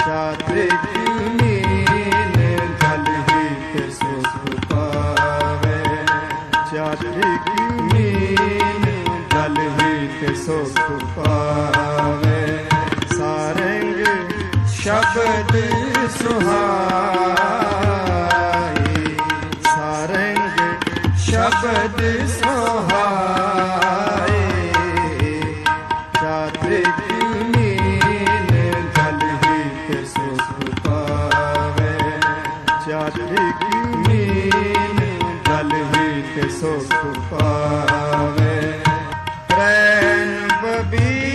ਚਾਤ੍ਰਿਕ ਮੀਨ ਗਲ ਹੀ ਤੇ ਸੁਖ ਪਾਵੇ ਚਾਤ੍ਰਿਕ ਮੀਨ ਗਲ ਹੀ ਤੇ ਸੁਖ ਪਾਵੇ ਸਾਰੰਗ ਸ਼ਬਦ ਸੁਹਾਈ ਸਾਰੰਗ ਸ਼ਬਦ ਸੁਹਾਈ ਚਾਲੀ ਕੀ ਮੀਨ ਹੀ ਤੇ ਸੋ ਸੁਪਾਵੇ ਪ੍ਰੇਮ ਬਬੀ